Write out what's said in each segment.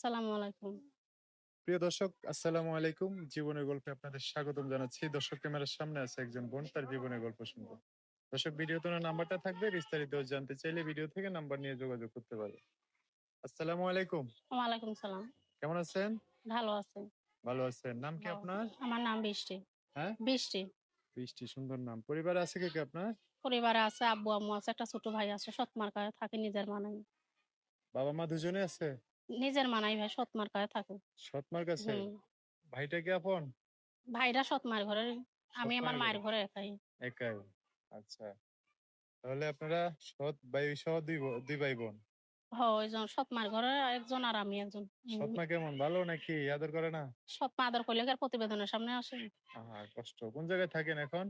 আসসালামু আলাইকুম। প্রিয় দর্শক আসসালামু আলাইকুম জীবনের গল্পে আপনাদের স্বাগতম জানাচ্ছি দর্শক ক্যামেরার সামনে আছে একজন বোন তার জীবনের গল্প শুনব দর্শক ভিডিওতে ওনার নাম্বারটা থাকবে বিস্তারিত জানতে চাইলে ভিডিও থেকে নাম্বার নিয়ে যোগাযোগ করতে পারে আসসালামু আলাইকুম ওয়ালাইকুম সালাম। কেমন আছেন ভালো আছি। ভালো আছেন নাম কি আপনার আমার নাম বৃষ্টি। হ্যাঁ? বৃষ্টি। বৃষ্টি সুন্দর নাম পরিবারে আছে কে কে আপনার পরিবারে আছে আব্বু আম্মু আছে একটা ছোট ভাই আছে সৎ মার্কায় থাকে নিজের মানাই। বাবা মা দুজনে আছে নিজের মানাই ভাই সৎ মার্কায় থাকে। সৎমার কাছে হুম। ভাইটা কি আপন ভাইরা সৎ মার ঘরে আমি আমার মায়ের মায়ের ঘরে? ঘরে একাই। একাই আচ্ছা তাহলে আপনারা সৎ ভাই সহ দুই ব- দুই ভাই বোন হ ওইজন সৎ মার ঘরে একজন আর আমি একজন। হুম। সৎমা কেমন ভালো নাকি আদর করে না সৎ মা আদর করলে কি আর প্রতিবেদনের সামনে আসে। আহা কষ্ট কোন জায়গায় থাকেন এখন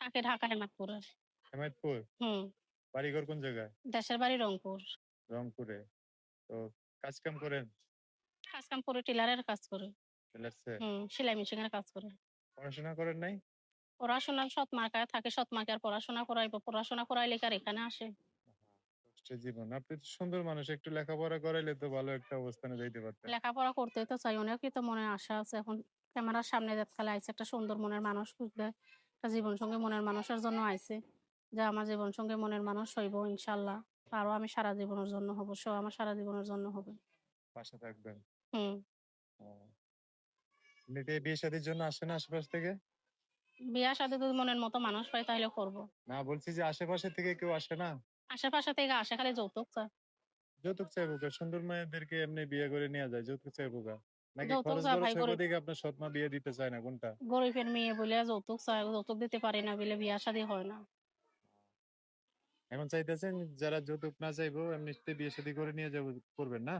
থাকে ঢাকা হেমাদপুরে। হেমায়তপুর হুম। বাড়িঘর কোন জায়গায় দেশের বাড়ি রংপুর। রংপুরে তো কাজ কাম করেন কাজ কাম করে টেলারের কাজ করে। টেলার্সে হুম সেলাই মেশিনের কাজ করে। পড়াশোনা করেন নাই? পড়াশোনা সৎ মার্কায় থাকে সৎ মাকে আর পড়াশোনা করাইবো। পড়াশোনা করাইলে কি এখানে আসে। কষ্টের জীবন। আপনি সুন্দর মানুষ একটু লেখাপড়া করাইলে তো ভালো একটা অবস্থানে যাইতে পারতেন। লেখাপড়া করতে তো চাই অনেকই তো মনে আশা আছে। এখন ক্যামেরার সামনে দেখতে আইছে একটা সুন্দর মনের মানুষ খুঁজলে একটা জীবন সঙ্গে মনের মানুষের জন্য আইছে যে আমার জীবন সঙ্গে মনের মানুষ হইব ইনশাল্লাহ। আরও আমি সারা জীবনের জন্য হব সে আমার সারা জীবনের জন্য হবে। পাশে থাকবেন। হুম। এমনিতে বিয়ে শাদীর জন্য আসেন আশেপাশ থেকে? বিয়া সাথে যদি মনের মতো মানুষ পাই তাহলে করব। না বলছি যে আশেপাশে থেকে কেউ আসে না? আশেপাশে থেকে আসে খালি যৌতুক চায়। যৌতুক চাই কা? সুন্দর মেয়েদেরকে এমনি বিয়ে করে নিয়ে যায় যৌতুক চাই কা? নাকি খরচ খরচ ভাই, হইব আপনার সৎমা বিয়ে দিতে চায় না কোনটা? গরিবের মেয়ে বলে যৌতুক চায় যৌতুক দিতে পারি না বলে বিয়া শাদী হয় না। এখন চাইতেছেন যারা যৌতুক না চাইব এমনিতে বিয়ে শাদী করে নিয়ে যাব করবেন না?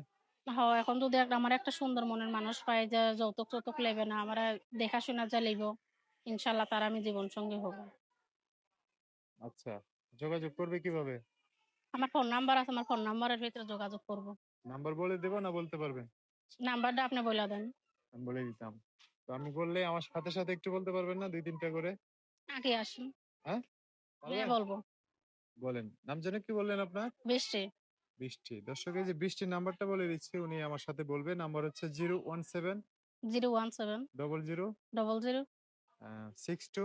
হ্যাঁ এখন যদি একটা আমার একটা সুন্দর মনের মানুষ পাই যে যৌতুক চৌতুক লেবে না আমার দেখাশোনা যা লিব ইনশাল্লাহ তার আমি জীবন সঙ্গী হব। আচ্ছা যোগাযোগ করবে কীভাবে? আমার ফোন নাম্বার আছে আমার ফোন নাম্বারের ভিতরে যোগাযোগ করব। নাম্বার বলে দেবো না বলতে পারবেন? নাম্বারটা আপনি বলে দেন। আমি বলে দিতাম। তো আমি বললে আমার সাথে সাথে একটু বলতে পারবেন না দুই তিনটা করে? আগে আসি হ্যাঁ? হ্যাঁ বলব। বলেন। নাম জানে কি বললেন আপনার? বৃষ্টি। বৃষ্টি। দর্শক এই যে বৃষ্টির নাম্বারটা বলে দিচ্ছি উনি আমার সাথে বলবে। নাম্বার হচ্ছে zero one seven zero one seven double zero double zero six two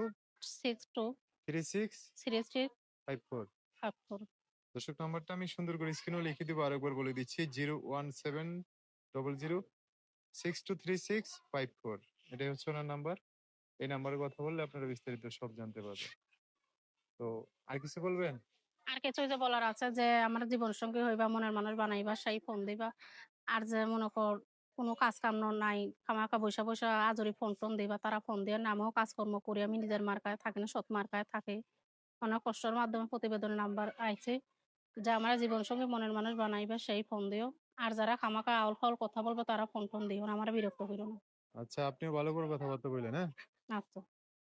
six two three six three three five four. Five four. দর্শক নাম্বারটা আমি সুন্দর করে স্ক্রিনেও লিখে দিব আরেকবার বলে দিচ্ছি zero one seven double zero six two three six five four. এটাই হচ্ছে ওনার নাম্বার। এই নাম্বারে কথা বললে আপনারা বিস্তারিত সব জানতে পারবেন। তো আর কিছু বলবেন? আর কিছু যে বলার আছে যে আমার জীবন সঙ্গী হইবা মনের মানুষ বানাইবা সেই ফোন দিবা। আর যে মনে কর কোনো কাজ কাম নাই খামাকা বৈশা বৈশা আজরি ফোন টোন দিবা তারা ফোন দিয়ে নামেও কাজকর্ম করি। আমি নিজের মার্কায় থাকি না সৎ মার্কায় থাকি। অনেক কষ্টের মাধ্যমে প্রতিবেদন নাম্বার আইছে। যে আমার জীবন সঙ্গী মনের মানুষ বানাইবা সেই ফোন দিও। আর যারা খামাকা আউল ফাউল কথা বলব তারা ফোন টোন দিও না আমার বিরক্ত হইল না। আচ্ছা আপনিও ভালো করে কথাবার্তা বললেন হ্যাঁ? আচ্ছা।